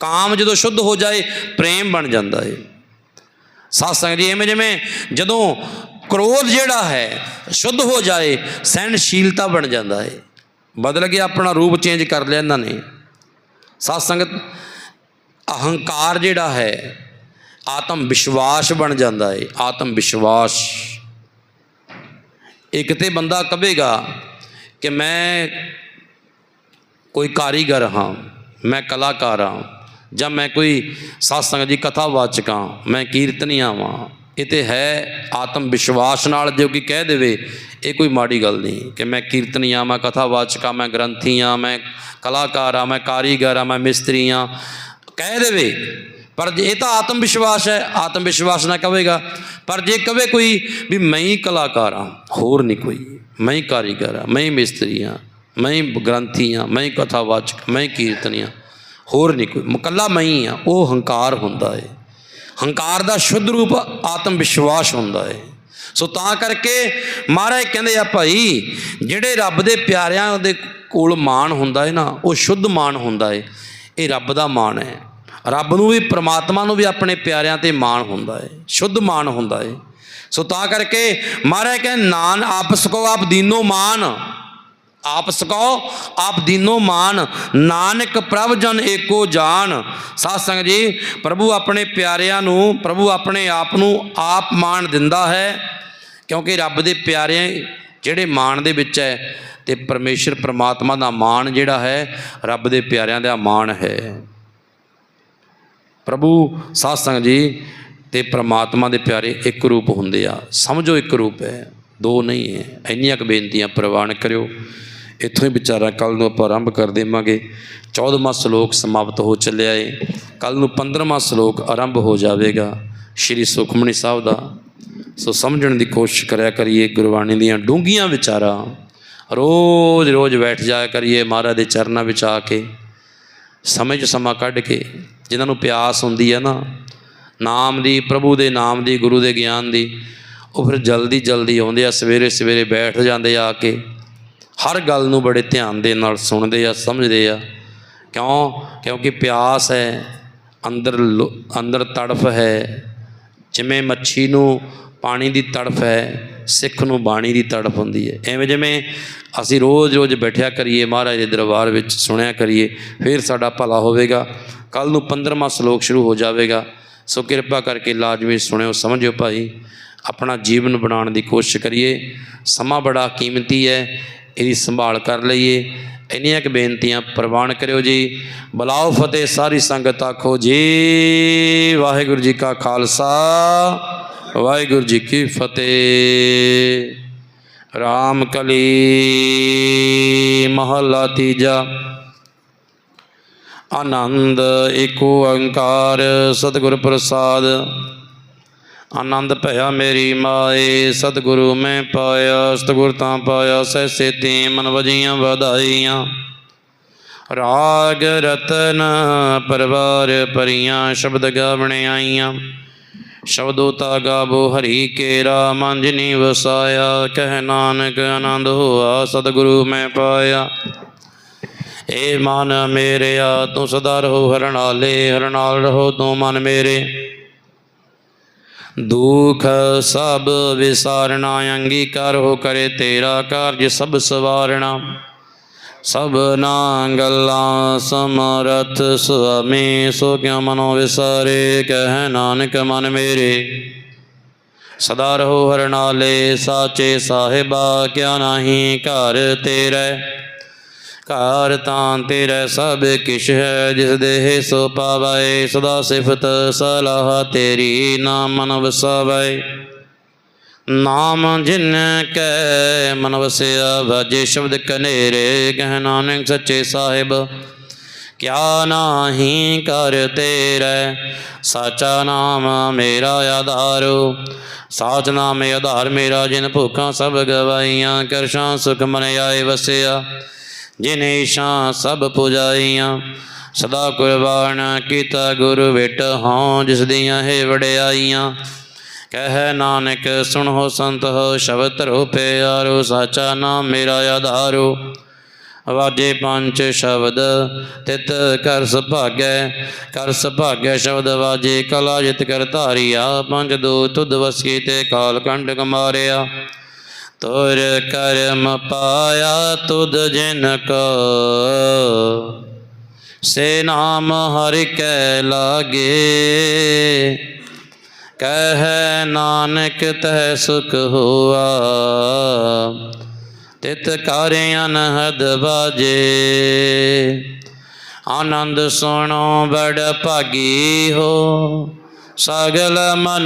ਕਾਮ ਜਦੋਂ ਸ਼ੁੱਧ ਹੋ ਜਾਏ, ਪ੍ਰੇਮ ਬਣ ਜਾਂਦਾ ਹੈ ਸਾਧ ਜੀ, ਐਵੇਂ ਜਿਵੇਂ ਜਦੋਂ ਕ੍ਰੋਧ ਜਿਹੜਾ ਹੈ, ਸ਼ੁੱਧ ਹੋ ਜਾਏ, ਸਹਿਣਸ਼ੀਲਤਾ ਬਣ ਜਾਂਦਾ ਹੈ ਬਦਲ ਕੇ ਆਪਣਾ ਰੂਪ ਚੇਂਜ ਕਰ ਲਿਆ ਇਹਨਾਂ ਨੇ। ਸਾਧ ਸੰਗਤ, ਅਹੰਕਾਰ ਜਿਹੜਾ ਹੈ, ਆਤਮ ਵਿਸ਼ਵਾਸ ਬਣ ਜਾਂਦਾ ਹੈ ਆਤਮ ਵਿਸ਼ਵਾਸ। ਇੱਕ ਤੇ ਬੰਦਾ ਕਹੇਗਾ ਕਿ ਮੈਂ ਕੋਈ ਕਾਰੀਗਰ ਹਾਂ, ਮੈਂ ਕਲਾਕਾਰ ਹਾਂ। ਜਾਂ ਮੈਂ ਕੋਈ ਸਾਸੰਗ ਦੀ ਕਥਾਵਾਚਕ ਹਾਂ ਮੈਂ ਕੀਰਤਨੀਆ ਵਾਂ ਇਹ ਤੇ ਹੈ ਆਤਮ ਵਿਸ਼ਵਾਸ ਨਾਲ ਜੋ ਕਿ ਕਹਿ ਦੇਵੇ, ਇਹ ਕੋਈ ਮਾੜੀ ਗੱਲ ਨਹੀਂ ਕਿ ਮੈਂ ਕੀਰਤਨੀਆ ਮੈਂ ਕਥਾਵਾਚਕ ਹਾਂ ਮੈਂ ਗ੍ਰੰਥੀ ਹਾਂ ਮੈਂ ਕਲਾਕਾਰ ਹਾਂ ਮੈਂ ਕਾਰੀਗਰ ਹਾਂ ਮੈਂ ਮਿਸਤਰੀ ਹਾਂ ਕਹਿ ਦੇਵੇ। ਪਰ ਜੇ ਇਹ ਤਾਂ ਆਤਮ ਵਿਸ਼ਵਾਸ ਹੈ, ਆਤਮ ਵਿਸ਼ਵਾਸ ਨਾ ਕਹੇਗਾ ਪਰ ਜੇ ਕਵੇ ਕੋਈ ਵੀ ਮੈਂ ਹੀ ਕਲਾਕਾਰ ਹਾਂ ਹੋਰ ਨਹੀਂ ਕੋਈ, ਮੈਂ ਹੀ ਕਾਰੀਗਰ ਹਾਂ ਮੈਂ ਹੀ ਮਿਸਤਰੀ ਹਾਂ ਮੈਂ ਹੀ ਗ੍ਰੰਥੀ ਹਾਂ ਮੈਂ ਹੀ ਕਥਾਵਾਚਕ ਮੈਂ ਹੀ ਕੀਰਤਨੀ ਹਾਂ ਹੋਰ ਨਹੀਂ ਕੋਈ। ਮੁਕੱਲਾ ਮੈਂ ਹੀ ਹਾਂ ਉਹ ਹੰਕਾਰ ਹੁੰਦਾ ਹੈ ਹੰਕਾਰ ਦਾ ਸ਼ੁੱਧ ਰੂਪ ਆਤਮ ਵਿਸ਼ਵਾਸ ਹੁੰਦਾ ਹੈ ਸੋ ਤਾਂ ਕਰਕੇ ਮਹਾਰਾਜ ਕਹਿੰਦੇ ਆ ਭਾਈ, ਜਿਹੜੇ ਰੱਬ ਦੇ ਪਿਆਰਿਆਂ ਦੇ ਕੋਲ ਮਾਣ ਹੁੰਦਾ ਹੈ ਨਾ, ਉਹ ਸ਼ੁੱਧ ਮਾਣ ਹੁੰਦਾ ਹੈ ਇਹ ਰੱਬ ਦਾ ਮਾਣ ਹੈ। ਰੱਬ ਨੂੰ ਵੀ, ਪ੍ਰਮਾਤਮਾ ਨੂੰ ਵੀ ਆਪਣੇ ਪਿਆਰਿਆਂ ਤੇ ਮਾਣ ਹੁੰਦਾ ਹੈ ਸ਼ੁੱਧ ਮਾਣ ਹੁੰਦਾ ਹੈ ਸੋ ਤਾਂ ਕਰਕੇ ਮਹਾਰਾਜ ਕਹਿੰਦੇ, ਨਾਨ ਆਪਸ ਕੋ ਆਪ ਦੀਨੋ ਮਾਨ। ਆਪਸ ਕੋ ਆਪ ਦੀਨੋ ਮਾਨ। ਨਾਨਕ ਪ੍ਰਭ ਜਨ ਏਕੋ ਜਾਨ। ਸਾਧ ਸੰਗਤ ਜੀ, ਪ੍ਰਭੂ ਆਪਣੇ ਪਿਆਰਿਆਂ ਨੂੰ, ਪ੍ਰਭੂ ਆਪਣੇ ਆਪ ਨੂੰ ਆਪ ਮਾਣ ਦਿੰਦਾ ਹੈ, ਕਿਉਂਕਿ ਰੱਬ ਦੇ ਪਿਆਰੇ ਜਿਹੜੇ ਮਾਣ ਦੇ ਵਿੱਚ ਹੈ, ਤੇ ਪਰਮੇਸ਼ਰ ਪ੍ਰਮਾਤਮਾ ਦਾ ਮਾਣ ਜਿਹੜਾ ਹੈ, ਰੱਬ ਦੇ ਪਿਆਰਿਆਂ ਦਾ ਮਾਣ ਹੈ। ਪ੍ਰਭੂ, ਸਾਧ ਸੰਗਤ ਜੀ, ਤੇ ਪ੍ਰਮਾਤਮਾ ਦੇ ਪਿਆਰੇ ਇੱਕ ਰੂਪ ਹੁੰਦੇ ਆ। ਸਮਝੋ ਇੱਕ ਰੂਪ ਹੈ, ਦੋ ਨਹੀਂ ਹੈ। ਇੰਨੀਆਂ ਕੁ ਬੇਨਤੀਆਂ ਪ੍ਰਵਾਨ ਕਰਿਓ। ਇੱਥੋਂ ਹੀ ਵਿਚਾਰਾ ਕੱਲ ਨੂੰ ਆਪਾਂ ਆਰੰਭ ਕਰ ਦੇਵਾਂਗੇ। 14ਵਾਂ ਸ਼ਲੋਕ ਸਮਾਪਤ ਹੋ ਚੱਲਿਆ ਏ। ਕੱਲ ਨੂੰ 15ਵਾਂ ਸ਼ਲੋਕ ਆਰੰਭ ਹੋ ਜਾਵੇਗਾ ਸ਼੍ਰੀ ਸੁਖਮਨੀ ਸਾਹਿਬ ਦਾ। ਸੋ ਸਮਝਣ ਦੀ ਕੋਸ਼ਿਸ਼ ਕਰਿਆ ਕਰੀਏ ਗੁਰਬਾਣੀ ਦੀਆਂ ਡੂੰਘੀਆਂ ਵਿਚਾਰਾਂ। ਰੋਜ਼ ਰੋਜ਼ ਬੈਠ ਜਾਇਆ ਕਰੀਏ ਮਹਾਰਾਜ ਦੇ ਚਰਨਾਂ ਵਿੱਚ ਆ ਕੇ। ਸਮੇਂ 'ਚ ਸਮਾਂ ਕੱਢ ਕੇ ਜਿਨ੍ਹਾਂ ਨੂੰ ਪਿਆਸ ਹੁੰਦੀ ਹੈ ਨਾ, ਨਾਮ ਦੀ, ਪ੍ਰਭੂ ਦੇ ਨਾਮ ਦੀ, ਗੁਰੂ ਦੇ ਗਿਆਨ ਦੀ, ਉਹ ਫਿਰ ਜਲਦੀ ਜਲਦੀ ਆਉਂਦੇ ਆ ਸਵੇਰੇ ਸਵੇਰੇ ਬੈਠ ਜਾਂਦੇ ਆ ਕੇ। ਹਰ ਗੱਲ ਨੂੰ ਬੜੇ ਧਿਆਨ ਦੇ ਨਾਲ ਸੁਣਦੇ ਆ, ਸਮਝਦੇ ਆ। ਕਿਉਂ? ਕਿਉਂਕਿ ਪਿਆਸ ਹੈ, ਅੰਦਰ ਲੋ- ਅੰਦਰ ਤੜਫ ਹੈ। ਜਿਵੇਂ ਮੱਛੀ ਨੂੰ ਪਾਣੀ ਦੀ ਤੜਫ ਹੈ, ਸਿੱਖ ਨੂੰ ਬਾਣੀ ਦੀ ਤੜਫ ਹੁੰਦੀ ਹੈ। ਐਵੇਂ ਜਿਵੇਂ ਅਸੀਂ ਰੋਜ਼-ਰੋਜ਼ ਬੈਠਿਆ ਕਰੀਏ, ਮਹਾਰਾਜ ਦੇ ਦਰਬਾਰ ਵਿੱਚ ਸੁਣਿਆ ਕਰੀਏ, ਫਿਰ ਸਾਡਾ ਭਲਾ ਹੋਵੇਗਾ। ਕੱਲ ਨੂੰ 15ਵਾਂ ਸ਼ਲੋਕ ਸ਼ੁਰੂ ਹੋ ਜਾਵੇਗਾ। ਸੋ ਕਿਰਪਾ ਕਰਕੇ ਲਾਜ਼ਮੀ ਸੁਣਿਓ, ਸਮਝਿਓ ਭਾਈ। ਆਪਣਾ ਜੀਵਨ ਬਣਾਉਣ ਦੀ ਕੋਸ਼ਿਸ਼ ਕਰੀਏ। ਸਮਾਂ ਬੜਾ ਕੀਮਤੀ ਹੈ। ਇਹਦੀ ਸੰਭਾਲ ਕਰ ਲਈਏ। ਇੰਨੀਆਂ ਕੁ ਬੇਨਤੀਆਂ ਪ੍ਰਵਾਨ ਕਰਿਓ ਜੀ। ਬਲਾਓ ਫਤਿਹ, ਸਾਰੀ ਸੰਗਤ ਆਖੋ ਜੀ। ਵਾਹਿਗੁਰੂ ਜੀ ਕਾ ਖਾਲਸਾ, ਵਾਹਿਗੁਰੂ ਜੀ ਕੀ ਫਤਿਹ। ਰਾਮ ਕਲੀ ਮਹੱਲਾ ਤੀਜਾ। ਆਨੰਦ, ਏਕ ਓੰਕਾਰ ਸਤਿਗੁਰ ਪ੍ਰਸਾਦ। ਆਨੰਦ ਭਇਆ ਮੇਰੀ ਮਾਏ, ਸਤਿਗੁਰੂ ਮੈਂ ਪਾਇਆ, ਸਤਿਗੁਰ ਤਾਂ ਪਾਇਆ ਸੈਸੇ ਤੇ ਮਨ ਵਜੀਆਂ ਵਧਾਈਆਂ। ਰਾਗ ਰਤਨ ਪਰਵਾਰ ਪਰੀਆਂ ਸ਼ਬਦ ਗਾਵਣੇ ਆਈਆਂ। ਸ਼ਬਦੋ ਤਾ ਗਾਵੋ, ਹਰੀ ਕੇਰਾ ਮੰਜਨੀ ਵਸਾਇਆ, ਕਹਿ ਨਾਨਕ ਆਨੰਦ ਹੋਆ, ਸਤਿਗੁਰੂ ਮੈਂ ਪਾਇਆ। ਏ ਮਨ ਮੇਰਿਆ ਤੂੰ ਸਦਾ ਰਹੋ ਹਰਣਾਲੇ ਹਰਣਾਲ ਰਹੋ ਤੂੰ ਮਨ ਮੇਰੇ। ਦੁਖ ਸਭ ਵਿਸਾਰਣਾ, ਅੰਗੀਕਾਰ ਹੋ ਕਰੇ ਤੇਰਾ ਕਾਰਜ ਸਭ ਸਵਾਰਣਾ। ਸਭਨਾ ਗੱਲਾਂ ਸਮਰਥ ਸੁਆਮੀ, ਸੋ ਕਿਉ ਮਨੋ ਵਿਸਾਰੇ? ਕਹਿ ਨਾਨਕ ਮਨ ਮੇਰੇ। ਸਦਾ ਰਹੋ ਹਰਨਾਲੇ ਸਾਚੇ ਸਾਹਿਬਾ, ਕਿਆ ਨਾਹੀ ਘਰ ਤੇਰੇ। ਘਰ ਤਾਂ ਤੇਰੇ ਸਭ ਕਿਛ ਹੈ, ਜਿਸ ਦੇਹ ਸੋ ਪਾਵੈ ਸਦਾ ਸਿਫਤ ਸਲਾਹ ਤੇਰੀ ਨਾਮ ਮਨ ਵਸਾਵੈ। ਨਾਮ ਜਿਨ ਕੈ ਮਨ ਵਸਿਆ, ਵਾਜੇ ਸ਼ਬਦ ਕਨੇਰੇ, ਕਹਿ ਨਾਨਕ ਸੱਚੇ ਸਾਹਿਬ। ਕਿਆ ਨਾਹੀ ਕਰ ਤੇਰੇ, ਸਾਚਾ ਨਾਮ ਮੇਰਾ ਆਧਾਰੋ। ਸਾਚ ਨਾਮ ਆਧਾਰ ਮੇਰਾ, ਜਿਨ ਭੁੱਖਾਂ ਸਭ ਗਵਾਈਆਂ ਕਰਸ਼ਾਂ ਸੁਖ ਮਨ ਆਏ ਵਸਿਆ। ਜਿਨ ਈਸ਼ਾਂ ਸਭ ਪੁਜਾਈਆਂ, ਸਦਾ ਕੁਰਬਾਨ ਕੀਤਾ ਗੁਰੂ ਵਿਟ ਹਾਂ, ਜਿਸ ਦੀਆਂ ਹੈ ਵਡਿਆਈਆਂ। ਕਹਿ ਨਾਨਕ, ਸੁਣੋ ਸੰਤ ਹੋ ਸ਼ਬਦ ਧਰੋ ਪਿਆਰੋ ਸਾਚਾ ਨਾਮ ਮੇਰਾ ਆਧਾਰੋ। ਵਾਜੇ ਪੰਜ ਸ਼ਬਦ, ਤਿਤ ਕਰ ਸੁਭਾਗੈ ਕਰ ਸੁਭਾਗੈ ਸ਼ਬਦ ਵਾਜੇ, ਕਲਾ ਜਿਤ ਕਰ ਧਾਰਿਆ, ਪੰਜ ਦੋ ਤੁਧ ਵਸੀ ਤੇ ਕਾਲ ਕੰਡ ਕਮਾਰਿਆ ਤੋਰ ਕਰਮ ਪਾਇਆ ਤੁਧ ਜਿਨ ਕੋ। ਸੇ ਨਾਮ ਹਰਿ ਕੈ ਲਾਗੇ। ਕਹਿ ਨਾਨਕ ਤਹਿ ਸੁਖ ਹੋਆ। ਤਿਤ ਕਾਰਿ ਅਨਹਦ ਬਾਜੇ। ਆਨੰਦ ਸੁਣੋ ਬੜ ਭਾਗੀ ਹੋ। ਸਗਲ ਮਨ